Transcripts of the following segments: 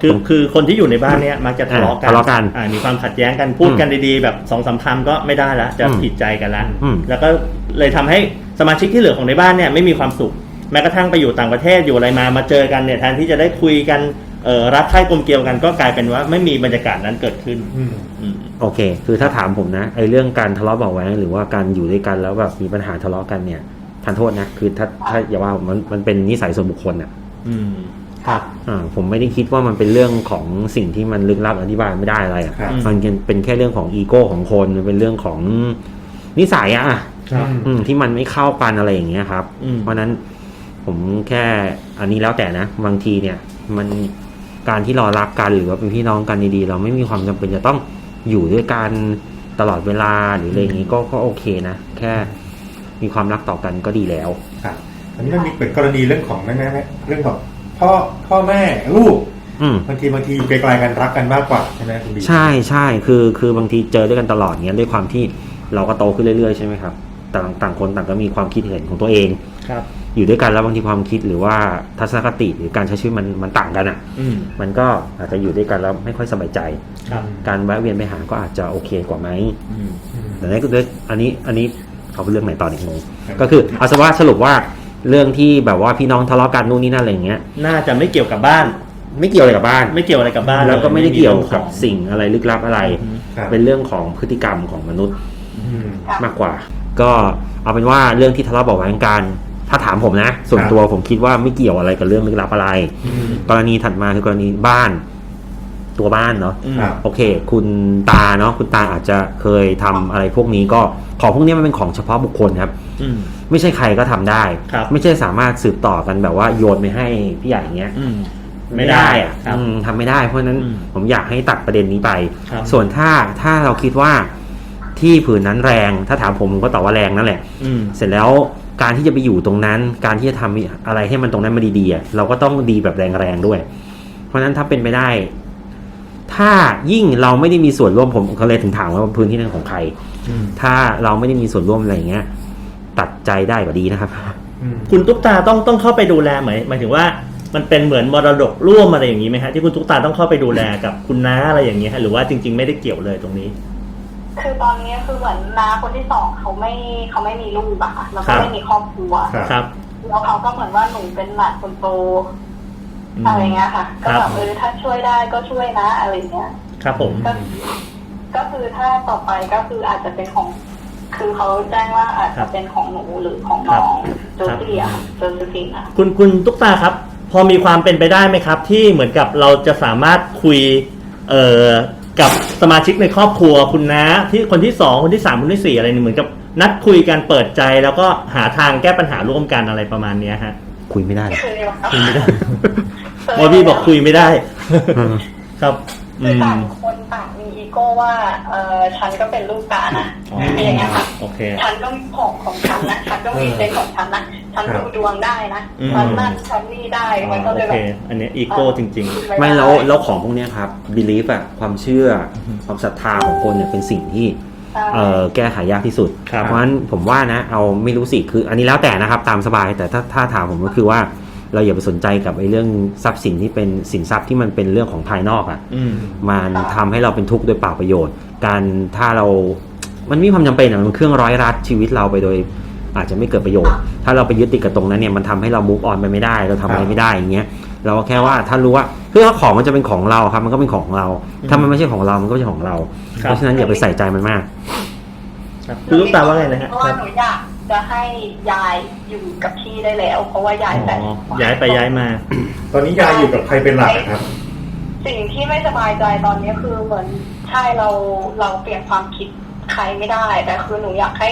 คือคือคนที่อยู่ในบ้านเนี้ยมักจะทะเลาะกันทะเลาะกันอ่ามีความขัดแย้งกันพูดกันดีๆ แบบสองสามคำก็ไม่ได้ละจะอืมผิดใจกันละอืมแล้วก็เลยทำให้สมาชิกที่เหลือของในบ้านเนี่ยไม่มีความสุข แม้กระทั่งไปอยู่ต่างประเทศอยู่อะไรมามาเจอกันเนี่ยแทนที่จะได้คุยกันเออรักใคร่กลมเกลียวกันก็กลายเป็นว่าไม่มีบรรยากาศนั้นเกิดขึ้นอืมอืมโอเค คือถ้าถามผมนะไอ้เรื่องการทะเลาะเบาะแว้งหรือว่าการอยู่ด้วยกันแล้วแบบมีปัญหาทะเลาะกันเนี่ยทานโทษนะคือถ้าถ้าอย่าว่าผมมันมันเป็นนิสัยส่วนบุคคลอะอืม ครับอ่าผมไม่ได้คิดว่ามันเป็นเรื่องของสิ่งที่มันลึกลับอธิบายไม่ได้อะไรอะครับมันเป็นแค่เรื่องของอีโก้ของคนมันเป็นเรื่องของนิสัยอะอะครับ อืมที่มันไม่เข้ากันอะไรอย่างเงี้ยครับ อืม เพราะฉะนั้นผมแค่อันนี้แล้วแต่นะบางทีเนี่ย มันการที่เรารักกันหรือว่าเป็นพี่น้องกันดีๆ เราไม่มีความจำเป็นจะต้องอยู่ด้วยกันตลอดเวลาหรืออะไรอย่างนี้ก็ก็โอเคนะแค่มีความรักต่อกันก็ดีแล้ว ครับอันนี้มันมีเป็นกรณีเรื่องของแม่แม่แม่เรื่องของ พ่อพ่อแม่ลูกอืม บางทีบางทีอยู่ไกลๆกันรักกันมากกว่าใช่ไหมคุณบีใช่ใช่คือคือบางทีเจอด้วยกันตลอดเนี้ยด้วยความที่เราก็โตขึ้นเรื่อยๆใช่ไหมครับต่างต่างคนต่างก็มีความคิดเห็นของตัวเอง ครับ อยู่ด้วยกันแล้วบางทีความคิดหรือว่าทัศนคติหรือการใช้ชีวิตมันมันต่างกันอะ อืมมันก็อาจจะอยู่ด้วยกันแล้วไม่ค่อยสบายใจ ครับการแวะเวียนไปหาก็อาจจะโอเคกว่าไหมอืม อืม แต่นี่ก็ด้วยอันนี้อันนี้เขาเป็นเรื่องไหนตอนนี้งงก็คือเอาสว่าสรุปว่า เรื่องที่แบบว่าพี่น้องทะเลาะกันนู่นนี่นั่นอะไรอย่างเงี้ย น่าจะไม่เกี่ยวกับบ้าน ไม่เกี่ยวอะไรกับบ้าน ไม่เกี่ยวอะไรกับบ้านแล้วก็ไม่ได้เกี่ยวกับสิ่งสิ่งอะไรลึกลับอะไร ครับ เป็นเรื่องของพฤติกรรมของมนุษย์อืม มากกว่า ก็เอาเป็นว่าเรื่องที่ทะเลาะเบาะแว้งกันถ้าถามผมนะ ส่วนครับ ตัวผมคิดว่าไม่เกี่ยวอะไรกับเรื่องลึกลับอะไร อืม กรณีถัดมาคือกรณีบ้าน ตัวบ้านเนาะอืมครับโอเค คุณตาเนาะคุณตาอาจจะเคยทำอะไรพวกนี้ก็ของพวกนี้มันเป็นของเฉพาะบุคคลครับ อืม ไม่ใช่ใครก็ทำได้ ครับ ไม่ใช่สามารถสืบต่อกันแบบว่าโยนไปให้พี่ใหญ่อย่างเงี้ย อืม ไม่ได้อะครับ อืมทำไม่ได้ เพราะฉะนั้นอืมผมอยากให้ตัดประเด็นนี้ไป ครับส่วนถ้าถ้าเราคิดว่าที่ผืนนั้นแรง ถ้าถามผมผมก็ตอบว่าแรงนั่นแหละ อืม เสร็จแล้วการที่จะไปอยู่ตรงนั้น การที่จะทำอะไรให้มันตรงนั้นมาดีๆอะเราก็ต้องดีแบบแรงๆด้วย เพราะฉะนั้นถ้าเป็นไปได้ ถ้ายิ่งเราไม่ได้มีส่วนร่วมผมก็เลยถึงถามว่าพื้นที่นั้นของใครอืมถ้าเราไม่ได้มีส่วนร่วมอะไรอย่างเงี้ย ตัดใจได้ก็ดีนะครับอืมคุณตุ๊กตาต้องต้องเข้าไปดูแลไหมหมายถึงว่ามันเป็นเหมือนมรดกร่วมอะไรอย่างนี้ไหมฮะที่คุณตุ๊กตาต้องเข้าไปดูแลกับคุณน้าอะไรอย่างนี้ฮะหรือว่าจริง ๆ ไม่ได้เกี่ยวเลยตรงนี้ คือตอนนี้คือเหมือนน้าคนที่สองเขาไม่เขาไม่มีลูกอะค่ะแล้วครัก็บไม่มีครอบครัวครับครับแล้วเขาก็เหมือนว่าหนูเป็นหลานคนโต อืม อะไรเงี้ยค่ะครัก็บแบบ เออถ้าช่วยได้ก็ช่วยนะอะไรเงี้ย ครับผม ก็ก็คือถ้าต่อไปก็คืออาจจะเป็นของ คือเขาแจ้งว่าอาจจะเป็นของหนูหรือของน้องโจซี่อะค่ะโจซีนอะคุณคุณตุ๊กตาครับ พอมีความเป็นไปได้ไหมครับ ที่เหมือนกับเราจะสามารถคุยเอ่อกับสมาชิกในครอบครัวคุณน้าที่คนที่สองคนที่สามคนที่สี่อะไรนี่เหมือนกับนัดคุยกันเปิดใจแล้วก็หาทางแก้ปัญหาร่วมกันอะไรประมาณเนี้ยฮะ คุยไม่ได้หรอก คือคุยไม่ได้ วอบี้บอกคุยไม่ได้ครับ อืคือม ต่างคนต่างมีอีโก้ว่าเออฉันก็เป็นลูกตานะอ๋อคืออย่างเงี้ยค่ะ โอเค ฉันก็มีของของฉันนะ ฉันก็มีเซนส์ของฉันนะ ฉันครับดูดวงได้นะ อืม ฉันนั่นฉันนี่ได้มันก็โอเลยเค แบบอันเนี้อีโก้จริง ไม่แล้วแล้วของพวกเนี้ยครับ belief อะความเชื่ออความศรัทธาของคนเนี่ยเป็นสิ่งที่ ใช่ เอ่อแก้ไขยากที่สุด ครับ เพราะฉะนั้นผมว่านะ เอาไม่รู้สิ คืออันนี้แล้วแต่นะครับ ตามสบาย แต่ถ้าถ้าถามผมก็คือว่า เราอย่าไปสนใจกับไอ้เรื่องทรัพย์สินที่เป็นสินทรัพย์ที่มันเป็นเรื่องของภายนอกอะๆอืมมันทำให้เราเป็นทุกข์โดยเปล่าประโยชน์ การถ้าเรา มันมีความจำเป็นอะมันเครื่องร้อยรัดชีวิตเราไปโดย อาจจะไม่เกิดประโยชน์ ถ้าเราไปยึดติดกับตรงนั้นเนี่ยมันทำให้เรา move on ไปไม่ได้ เราทำอะไรไม่ได้อย่างเงี้ยเราก็แค่ว่าถ้ารู้ว่าเพื่อของมันจะเป็นของเราครับ มันก็เป็นของเรา ถ้ามันไม่ใช่ของเรา มันก็ไม่ใช่ของเรา ครับ เพราะฉะนั้นอย่าไปใส่ใจมันมาก ครับคุณลูกตาว่าไงนะฮะเพราะว่าหนูอยาก จะให้ยายอยู่กับพี่ได้แล้ว เพราะว่ายายอ๋แต่อย้ายไปย้ายมา ตอนนี้ยายอยู่กับใครเป็นหลักอะครับ สิ่งที่ไม่สบายใจตอนนี้คือเหมือนใช่เราเราเปลี่ยนความคิดใครไม่ได้ แต่คือหนูอยากให้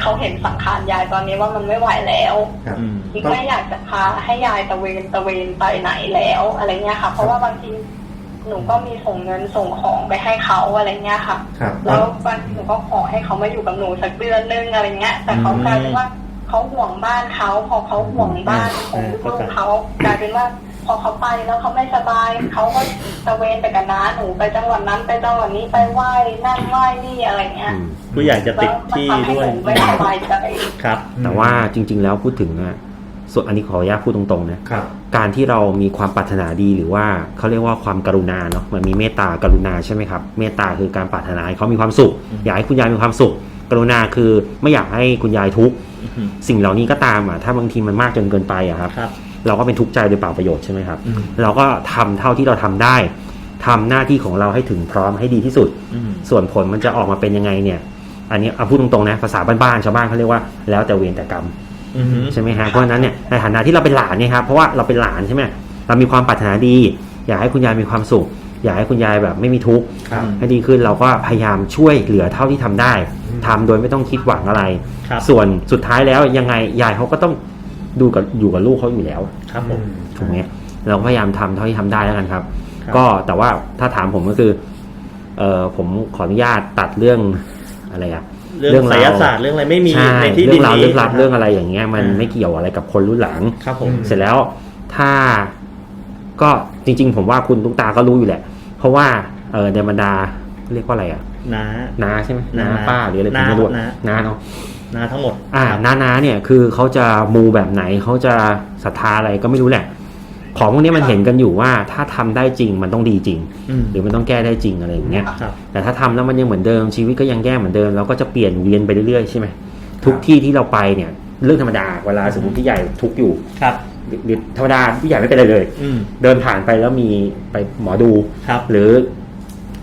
เขาเห็นสังขารยายตอนนี้ว่ามันไม่ไหวแล้วครับอืม อีกไม่อยากจะพาให้ยายตะเวนตะเวนไปไหนแล้วอะไรเงี้ยค่ะ เพราะว่าบางที หนูก็มีส่งเงินส่งของไปให้เขาอะไรเงี้ยค่ะ ครับ แล้วบางทีหนูก็ขอให้เขามาอยู่กับหนูสักเดือนนึงอะไรเงี้ย แต่เขาอืมกลายเป็นว่าเขาห่วงบ้านเขาพอเขาห่วงบ้านของอืมลูกๆเขากลายเป็นว่าพอเขาไปแล้วเขาไม่สบายเขาก็ตะเวนไปกับน้าหนูไปจังหวัดนั้นไปจังหวัดนี้ไปไหว้นั่นไหว้นี่อะไรเงี้ยอืมผู้ใหญ่จะแล้ติดวมันที่ทำให้ด้วหยนูไม่สบายใจครับ แต่ว่าจริง ๆ แล้วพูดถึงอะ ส่วนอันนี้ขออนุญาตพูดตรงๆนะครับ การที่เรามีความปรารถนาดีหรือว่าเขาเรียกว่าความกรุณาเนาะมันมีเมตตากรุณาใช่ไหมครับ เมตตาคือการปรารถนาให้เขามีความสุข อยากให้คุณยายมีความสุข กรุณาคือไม่อยากให้คุณยายทุกข์อือฮึสิ่งเหล่านี้ก็ตามอะถ้าบางทีมันมากจนเกินไปอะครับครับเราก็เป็นทุกข์ใจโดยเปล่าประโยชน์ใช่ไหมครับอืมเราก็ทำเท่าที่เราทำได้ทำหน้าที่ของเราให้ถึงพร้อมให้ดีที่สุดอืมส่วนผลมันจะออกมาเป็นยังไงเนี่ย อันนี้เอาพูดตรงๆนะ ภาษาบ้านๆชาวบ้านเขาเรียกว่าแล้วแต่เวรแต่กรรมอือฮึ ใช่ไหมฮะเพราะฉะนั้นเนี่ยในฐานะที่เราเป็นหลานเนี่ยครับเพราะว่าเราเป็นหลานใช่ไหมเรามีความปรารถนาดี อยากให้คุณยายมีความสุข อยากให้คุณยายแบบไม่มีทุกข์ครับให้ดีขึ้นเราก็พยายามช่วยเหลือเท่าที่ทำได้ทำโดยไม่ต้องคิดหวังอะไร ครับ ส่วนสุดท้ายแล้วยังไงยายเขาก็ต้องดูกับอยู่กับลูกเขาอยู่แล้ว ครับผม ถูกไหมเราก็พยายามทำเท่าที่ทำได้แล้วกันครับ ครับ ก็แต่ว่าถ้าถามผมก็คือ เออผมขออนุญาตตัดเรื่องอะไรอะ เรื่องเรื่องไสราวยศาสตร์เรื่องอะไรไม่มีใช่ในที่เรื่ดิอนงราวนี้ ลึกลับเรื่องอะไรนะอย่างเงี้ย มันอ่า ไม่เกี่ยวอะไรกับคนรุ่นหลัง ครับผม เสร็จแล้วถ้าก็จริง ๆ ผมว่าคุณตุ๊กตาก็รู้อยู่แหละ เพราะว่าเออในบรรดาเรียกว่าอะไรอะนะน้าใช่ไหมน้าน้าป้าหรืออะไรผมน้าไม่รู้น้าน้าเนาะ นะทั้งหมด อ่าครับน้าน้าเนี่ยคือเขาจะมูแบบไหนเขาจะศรัทธาอะไรก็ไม่รู้แหละ ของพวกนี้มันเห็นกันอยู่ว่าถ้าทำได้จริงมันต้องดีจริงอืมหรือมันต้องแก้ได้จริงอะไรอย่างเงี้ยครับแต่ถ้าทำแล้วมันยังเหมือนเดิมชีวิตก็ยังแก้เหมือนเดิมเราก็จะเปลี่ยนเวียนไปเรื่อยๆใช่ไหมทุกที่ที่เราไปเนี่ยเรื่องธรรมดาเวลาสมมติพี่ใหญ่ทุกข์อยู่ครับหรือธรรมดาพี่ใหญ่ไม่เป็นไรเลยอืมเดินผ่านไปแล้วมีไปหมอดูครับหรือ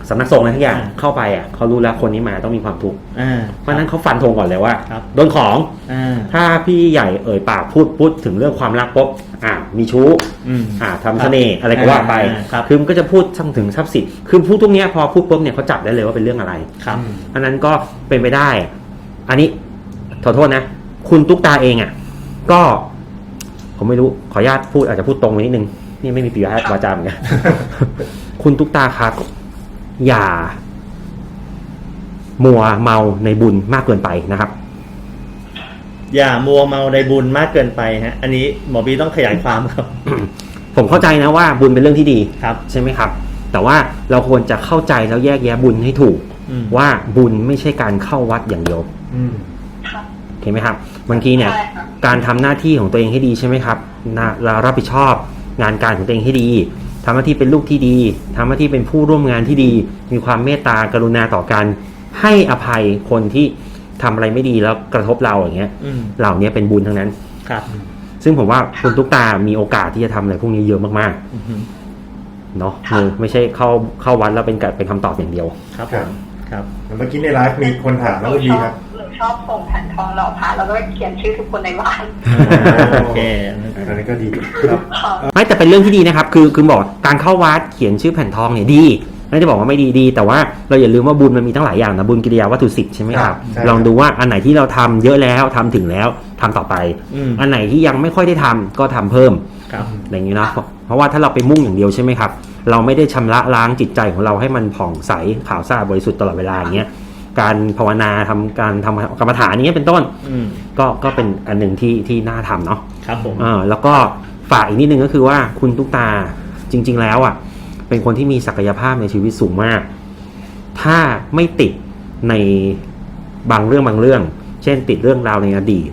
สำนักสงฆ์อะไรทุกอย่างอ่า เข้าไปอะเขารู้แล้วคนนี้มาต้องมีความทุกข์อ่า เพราะฉะนั้นเขาฟันธงก่อนเลยว่าครับ โดนของอ่า ถ้าพี่ใหญ่เอ่ยปากพูดพูดถึงเรื่องความรักปุ๊บอ่ามีชู้ อืม อ่าทำเสน่ห์อะไรก็ว่าไปอ่าครับคือมันก็จะพูดถึงทรัพย์สินคือพูดตรงเนี้ยพอพูดปุ๊บเนี่ยเขาจับได้เลยว่าเป็นเรื่องอะไรครับ อันนั้นก็เป็นไปได้ อันนี้ขอโทษนะ คุณตุ๊กตาเองอะ ก็ ผมไม่รู้ขออนุญาตพูดอาจจะพูดตรงไปนิดนึง นี่ไม่มีปิยวาจาเหมือนกัน คุณตุ๊กตาครับ อย่า มัวเมาในบุญมากเกินไปนะครับ อย่ามัวเมาในบุญมากเกินไปฮะอันนี้หมอบีต้องขยายความครับ ผมเข้าใจนะว่าบุญเป็นเรื่องที่ดีครับ ใช่ไหมครับ แต่ว่าเราควรจะเข้าใจแล้วแยกแยะบุญให้ถูก อืม ว่าบุญไม่ใช่การเข้าวัดอย่างเดียว อืม ค่ะเห็นไหมครับบางทีเนี่ย ใช่ค่ะการทำหน้าที่ของตัวเองให้ดีใช่ไหมครับนะเรารับผิดชอบงานการของตัวเองให้ดี ทำหน้าที่เป็นลูกที่ดีทำหน้าที่เป็นผู้ร่วมงานที่ดี มีความเมตตากรุณาต่อกัน ให้อภัยคนที่ทำอะไรไม่ดีแล้วกระทบเราอย่างเงี้ยอืมเหล่านี้เป็นบุญทั้งนั้น ครับ ซึ่งผมว่าคุณตุ๊กตามีโอกาสที่จะทำอะไรพวกนี้เยอะมากอือฮึๆเนาะเออไม่ใช่เข้าเข้าวัดแล้วเป็นการเป็นคำตอบอย่างเดียว ครับคผรับมครับเมื่อกี้ในไลฟ์มีคนถามหแล้วนูคุณชดีอบครับหนู ชอบส่งแผ่นทองหล่อพระแล้วก็เขียนชื่อทุกคนในบ้าน โอเค อันนี้ก็ดีครับค่ะไม่แต่เป็นเรื่องที่ดีนะครับ คือคือบอกการเข้าวัดเขียนชื่อแผ่นทองเนี่ยดีไม่ได้บอกว่าไม่ดีดี แต่ว่าเราอย่าลืมว่าบุญมันมีตั้งหลายอย่างนะบุญกิริยาวัตถุสิบใช่ไหมครับใช่ลองดูว่าอันไหนที่เราทำเยอะแล้วทำถึงแล้วทำต่อไป อืม อันไหนที่ยังไม่ค่อยได้ทำก็ทำเพิ่ม ครับ อย่างนี้นะเพราะเพราะว่าถ้าเราไปมุ่งอย่างเดียวใช่ไหมครับ เราไม่ได้ชำระล้างจิตใจของเราให้มันผ่องใสขาวสะอาดบริสุทธิ์ตลอดเวลาอย่างเงี้ย การภาวนาทำการทำกรรมฐานอย่างเงี้ยเป็นต้นอืมก็ก็เป็นอันหนึ่งที่ที่น่าทำเนาะครับผมอ่าแล้วก็ฝากอีกนิดนึงก็คือว่าคุณตุ๊กตาจริง ๆ แล้วอะ เป็นคนที่มีศักยภาพในชีวิตสูงมาก ถ้าไม่ติดในบางเรื่องบางเรื่อง เช่น ติดเรื่องราวในอดีต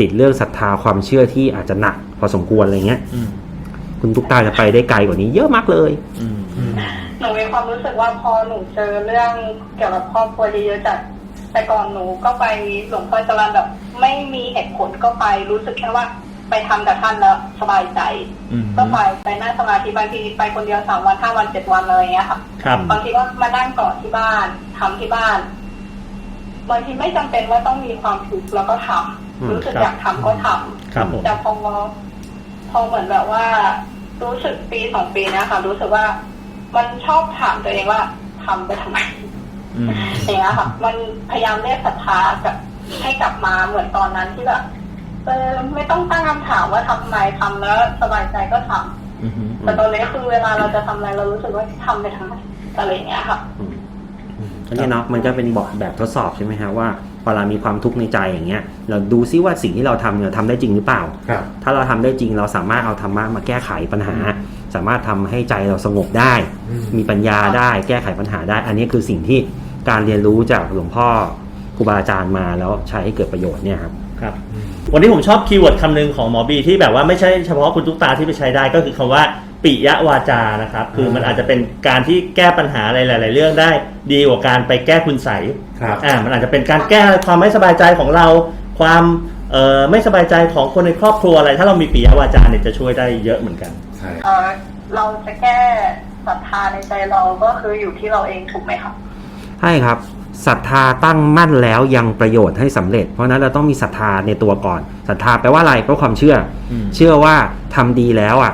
ติดเรื่องศรัทธาความเชื่อที่อาจจะหนักพอสมควรอะไรเงี้ยอืมคุณตุ๊กตาจะไปได้ไกลกว่านี้เยอะมากเลยอืมอืม หนูมีความรู้สึกว่าพอหนูเจอเรื่องเกี่ยวกับครอบครัวเยอะๆจากแต่ก่อนหนูก็ไปหลวงพ่อจรันแบบ ไม่มีเหตุผลก็ไปรู้สึกแค่ว่าไปทำกับท่านแล้วสบายใจอืมก็ไปไปนั่งสมาธิบางทีไปคนเดียวสามวันห้าวันเจ็ดวันเลยอย่างเงี้ยค่ะครับบางทีก็มานั่งก่อนที่บ้านทำที่บ้านบางทีไม่จำเป็นว่าต้องมีความทุกข์แล้วก็ทำอืมรู้สึกครับอยากทำก็ทำครับผมแต่พอพอเหมือนแบบว่า รู้สึกปีสองปีเนะคะรู้สึกว่า มันชอบถามตัวเองว่าทำไปทำไมอืมอย่างเงี้ยค่ะ มันพยายามเรียกศรัทธากับให้กลับมาเหมือนตอนนั้นที่แบบเออไม่ต้องตั้งคำถามว่าทำไมทำแล้วสบายใจก็ทำอืมแต่ตอนนี้คือเวลาเราจะทำอะไรเรารู้สึกว่าทำไปทำไมอะไรอย่างเงี้ยค่ะอันนี้เนาะมันก็เป็นบอกแบบทดสอบใช่ไหมฮะว่าเวลามีความทุกข์ในใจอย่างเงี้ย เราดูซิว่าสิ่งที่เราทำเนี่ยทำได้จริงหรือเปล่าครับถ้าเราทำได้จริงเราสามารถเอาธรรมะมาแก้ไขปัญหา สามารถทำให้ใจเราสงบได้อืมมีปัญญาได้แก้ไขปัญหาได้ อันนี้คือสิ่งที่การเรียนรู้จากหลวงพ่อครูบาอาจารย์มาแล้วใช้ให้เกิดประโยชน์เนี่ยครับครับ วันนี้ผมชอบคีย์เวิร์ดคำหนึงของหมอบีที่แบบว่าไม่ใช่เฉพาะคุณตุ๊กตาที่ไปใช้ได้ก็คือคำว่าปิยวาจานะครับ คือมันอาจจะเป็นการที่แก้ปัญหาอะไรหลาย ๆ เรื่องได้ดีกว่าการไปแก้คุณใสยครับอ่ามันอาจจะเป็นการแก้ความไม่สบายใจของเรา ความเอ่อไม่สบายใจของคนในครอบครัวอะไร ถ้าเรามีปิยวาจาเนี่ยจะช่วยได้เยอะเหมือนกัน ใช่เอ่อเราจะแก้ศรัทธาในใจเราก็คืออยู่ที่เราเองถูกไหมคะใช่ครับศรัทธาตั้งมั่นแล้วยังประโยชน์ให้สำเร็จ เพราะฉะนั้นเราต้องมีศรัทธาในตัวก่อนศรัทธาแปลว่าอะไรเพราะความเชื่ออมเชื่อว่าทำดีแล้วอะ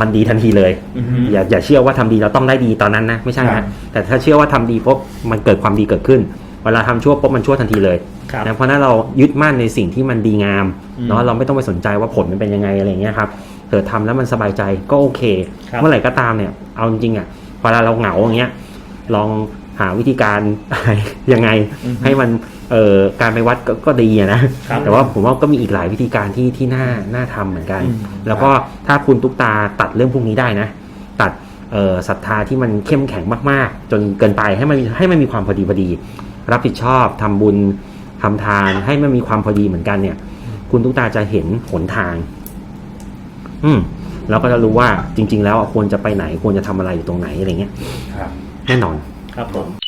มันดีทันทีเลยอือฮึอย่าอย่าเชื่อว่าทำดีเราต้องได้ดีตอนนั้นนะไม่ใช่ครันะบแต่ถ้าเชื่อว่าทำดีปุ๊บมันเกิดความดีเกิดขึ้น เวลาทำชั่วปุ๊บมันชั่วทันทีเลยครับนะเพราะฉะนั้นเรายึดมั่นในสิ่งที่มันดีงามอืมเนาะเราไม่ต้องไปสนใจว่าผลมันเป็นยังไงอะไรอย่างเงี้ยครับเกิดทำแล้วมันสบายใจก็โอเคครับเมื่อไหร่ก็ตามเนี่ยเอาจริงๆอะเวลาเราเหงาอย่างเงี้ยลองหาวิธีการอะไรยังไงอือฮึให้มันเอ่อการไปวัดก็ก็ดีอะนะครับแต่ว่าผมว่าก็มีอีกหลายวิธีการที่ที่น่าน่าทำเหมือนกันอืมแล้วก็ถ้าคุณตุ๊กตาตัดเรื่องพวกนี้ได้นะ ตัดเอ่อศรัทธาที่มันเข้มแข็งมากๆ จนเกินไปให้มันให้มันมีความพอดีพอดี รับผิดชอบทำบุญทำทานให้มันมีความพอดีเหมือนกันเนี่ย คุณตุ๊กตาจะเห็นหนทาง อืมเราก็จะรู้ว่าจริง ๆ แล้วอะควรจะไปไหนควรจะทำอะไรอยู่ตรงไหนอะไรเงี้ยครับแน่นอน ครับผม